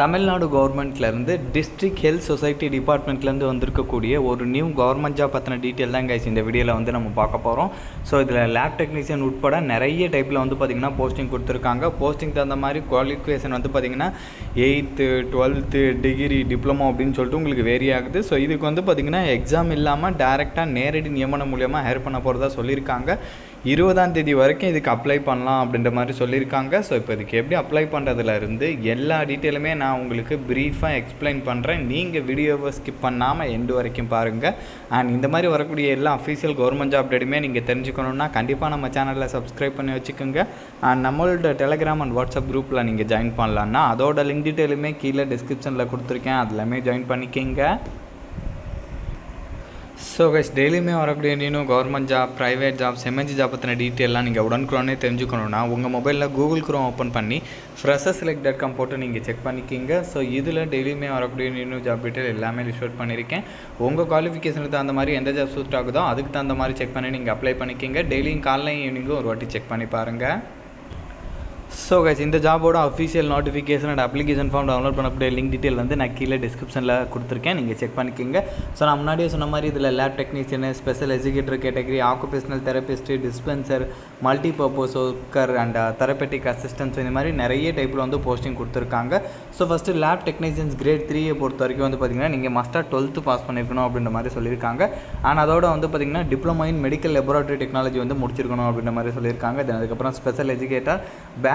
தமிழ்நாடு கவர்மெண்ட்லேருந்து district health society டிபார்ட்மெண்ட்லேருந்து வந்திருக்கக்கூடிய ஒரு நியூ கவர்மெண்ட் ஜாப் பற்றின டீட்டெயில் தான் கைஸ் இந்த வீடியோவில் வந்து நம்ம பார்க்க போகிறோம் ஸோ இதில் லேப் டெக்னீஷியன் உட்பட நிறைய டைப்பில் வந்து பார்த்திங்கன்னா போஸ்டிங் கொடுத்துருக்காங்க. போஸ்டிங் தகுந்த மாதிரி குவாலிஃபிகேஷன் வந்து பார்த்திங்கன்னா எயித்து டுவெல்த்து டிகிரி டிப்ளமோ அப்படின்னு சொல்லிட்டு உங்களுக்கு வேரி ஆகுது. ஸோ இதுக்கு வந்து பார்த்திங்கன்னா எக்ஸாம் இல்லாமல் டேரெக்டாக நேரடி நியமனம் மூலியமாக ஹேர் பண்ண போகிறதா சொல்லியிருக்காங்க. இருபதாம் தேதி வரைக்கும் இதுக்கு அப்ளை பண்ணலாம் அப்படின்ற மாதிரி சொல்லியிருக்காங்க. ஸோ இப்போ இதுக்கு எப்படி அப்ளை பண்ணுறதுலேருந்து எல்லா டீட்டெயிலுமே நான் உங்களுக்கு ப்ரீஃபாக எக்ஸ்பிளைன் பண்ணுறேன் நீங்கள் வீடியோவை ஸ்கிப் பண்ணாமல் எண்டு வரைக்கும் பாருங்கள் அண்ட் இந்த மாதிரி வரக்கூடிய எல்லா அஃபீஷியல் கவர்மெண்ட் ஜாப் டேட்டுமே நீங்கள் தெரிஞ்சுக்கணுன்னா கண்டிப்பாக நம்ம சேனலில் சப்ஸ்கிரைப் பண்ணி வச்சுக்கோங்க. அண்ட் நம்மளோட டெலகிராம் அண்ட் வாட்ஸ்அப் குரூப்பில் நீங்கள் ஜாயின் பண்ணலான்னா அதோட லிங்க் டீட்டெயிலுமே கீழே டிஸ்கிரிப்ஷனில் கொடுத்துருக்கேன். அதுலாமே ஜாயின் பண்ணிக்கிங்க. ஸோ கைஸ் டெய்லியுமே வரக்கூடிய இன்னும் government job private job MNC job பற்றின டீட்டெயிலாம் நீங்கள் உடனுக்குடனே தெரிஞ்சுக்கணுன்னா உங்கள் மொபைலில் கூகுள் குரோம் ஓப்பன் பண்ணி ஃப்ரெஷர் செலக்ட் டாட் காம் போட்டு நீங்கள் செக் பண்ணிக்கிங்க. ஸோ இதில் டெய்லியுமே வரக்கூடிய நியூ ஜாப் டீட்டெயில் எல்லாமே ரிசோர்ட் பண்ணியிருக்கேன் உங்கள் குவாலிஃபிகேஷனுக்கு தகுந்த மாதிரி எந்த ஜாப் சூட் ஆகுதோ அதுக்கு தகுந்த மாதிரி செக் பண்ணி நீங்கள் அப்ளை பண்ணிக்கிங்க. டெய்லியும் காலையில் ஈவினிங்கும் ஒரு வாட்டி செக் பண்ணி பாருங்கள் ஸோ கைஸ் இந்த ஜாபோட official notification and application form download பண்ணக்கூடிய லிங்க் டீட்டெயில் வந்து நான் கீழே டிஸ்கிரிப்ஷனில் கொடுத்துருக்கேன். நீங்கள் செக் பண்ணிக்கோங்க. ஸோ நான் முன்னாடியே சொன்ன மாதிரி இதில் lab technician special educator category occupational therapist dispenser multi purpose worker and therapeutic assistance இந்த மாதிரி நிறைய டைப்பில் வந்து போஸ்டிங் கொடுத்துருக்காங்க. So first lab technicians grade த்ரீயை பொறுத்த வரைக்கும் வந்து பார்த்திங்கன்னா நீங்கள் மஸ்ட்டாக டுவெல்த்து பாஸ் பண்ணியிருக்கணும் அப்படின்ற மாதிரி சொல்லியிருக்காங்க. அண்ட் அதோட வந்து பார்த்திங்கன்னா diploma in medical laboratory technology வந்து முடிச்சிருக்கணும் அப்படின்ற மாதிரி சொல்லியிருக்காங்க. தென் அதுக்கப்புறம் ஸ்பெஷல் எஜுகேட்டர்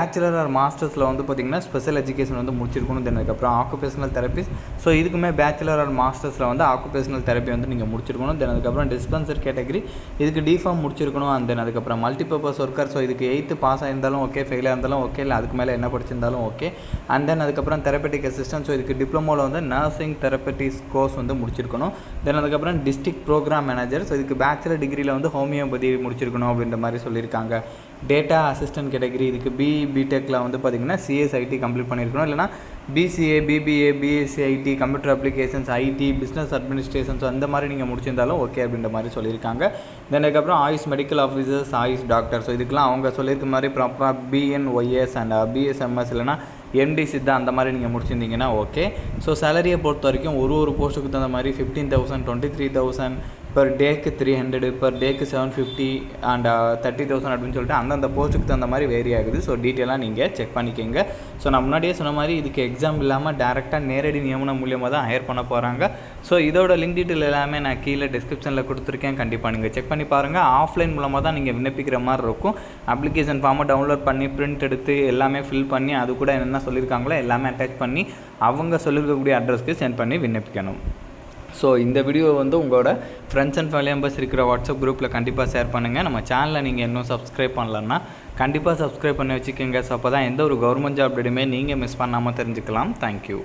பேச்சுலர் ஆர் மாஸ்டர்ஸில் வந்து பார்த்திங்கன்னா ஸ்பெஷல் எஜுகேஷன் வந்து முடிச்சிருக்கணும் தென் அதுக்கப்புறம் ஆக்குபேஷனல் தெரப்பிஸ் ஸோ இதுக்குமே பேச்சுலர் ஆர் மாஸ்டர்ஸில் வந்து ஆக்குபேஷனல் தெரப்பி வந்து நீங்கள் முடிச்சிருக்கணும் தென் அதுக்கப்புறம் டிஸ்பென்சர் கேட்டகரி இதுக்கு டிஃபார்ம் முடிச்சிருக்கணும் அண்ட் தென் அதுக்கப்புறம் மல்டிபர்பஸ் ஒர்க்கர் ஸோ இதுக்கு எயித்து பாஸ் ஆயிருந்தாலும் ஓகே ஃபெயிலாக இருந்தாலும் ஓகே இல்லை அதுக்கு மேலே என்ன படிச்சிருந்தாலும் ஓகே அண்ட் தென் அதுக்கப்புறம் தெரப்பட்டிக் அசிஸ்டன்ட் ஸோ இதுக்கு டிப்ளமோவில் வந்து நர்சிங் தெரப்பட்டிஸ் கோர்ஸ் வந்து முடிச்சிருக்கணும். தென் அதுக்கப்புறம் டிஸ்ட்ரிக்ட் ப்ரோக்ராம் மேனேஜர் ஸோ இதுக்கு பேச்சுலர் டிகிரியில் வந்து ஹோமியோபதி முடிச்சிருக்கணும் அப்படின்ற மாதிரி சொல்லியிருக்காங்க. டேட்டா அசிஸ்டன்ட் கேட்டகரி இதுக்கு பிஇ பிடெக்கில் வந்து பார்த்திங்கன்னா சிஎஸ்ஐடி கம்ப்ளீட் பண்ணியிருக்கணும் இல்லைனா BCA BBA BSc IT computer applications IT business administrations அந்த மாதிரி நீங்கள் முடிச்சிருந்தாலும் ஓகே அப்படின்ற மாதிரி சொல்லியிருக்காங்க. தென் அதுக்கப்புறம் AYUSH medical officers AYUSH doctor so இதுக்கெலாம் அவங்க சொல்லியிருக்க மாதிரி ப்ராப்பராக பிஎன்ஒய்எஸ் அண்ட் பிஎஸ்எம்எஸ் இல்லைனா எம்டி சித்தா அந்த மாதிரி நீங்கள் முடிச்சிருந்தீங்கன்னா ஓகே ஸோ சேலரியை பொறுத்த வரைக்கும் ஒரு ஒரு போஸ்ட்டுக்கு தகுந்த மாதிரி fifteen thousand twenty three thousand per take three hundred per take seven fifty and thirty thousand அப்படின்னு சொல்லிட்டு அந்தந்த போஸ்ட்டுக்கு தகுந்த மாதிரி வேரி ஆகுது. ஸோ டீட்டெயிலாக நீங்கள் செக் பண்ணிக்கோங்க. ஸோ நான் முன்னாடியே சொன்ன மாதிரி இதுக்கு எக்ஸாம் இல்லாமல் டேரெக்டாக நேரடி நியமனம் மூலியமாக தான் ஹையர் பண்ண போகிறாங்க ஸோ இதோட லிங்க் டீட்டெயில் எல்லாமே நான் கீழே டிஸ்கிரிப்ஷனில் கொடுத்துருக்கேன். கண்டிப்பாக நீங்கள் செக் பண்ணி பாருங்கள் ஆஃப்லைன் மூலமாக தான் நீங்கள் விண்ணப்பிக்கிற மாதிரி இருக்கும். அப்ளிகேஷன் ஃபார்மை டவுன்லோட் பண்ணி பிரிண்ட் எடுத்து எல்லாமே ஃபில் பண்ணி அது கூட என்னென்ன சொல்லியிருக்காங்களோ எல்லாமே அட்டாச் பண்ணி அவங்க சொல்லியிருக்கக்கூடிய அட்ரஸ்க்கு சென்ட் பண்ணி விண்ணப்பிக்கணும். ஸோ இந்த வீடியோ வந்து உங்களோட ஃப்ரெண்ட்ஸ் அண்ட் ஃபேமிலி மெம்பர்ஸ் இருக்கிற வாட்ஸ்அப் குரூப்பில் கண்டிப்பாக ஷேர் பண்ணுங்கள் நம்ம சேனலை நீங்கள் இன்னும் சப்ஸ்கிரைப் பண்ணலன்னா கண்டிப்பாக சப்ஸ்கிரைப் பண்ணி வச்சுக்கோங்க. ஸோ அப்போ தான் எந்த ஒரு கவர்மெண்ட் ஜாப் டேட்டுமே நீங்கள் மிஸ் பண்ணாமல் தெரிஞ்சுக்கலாம். தேங்க்யூ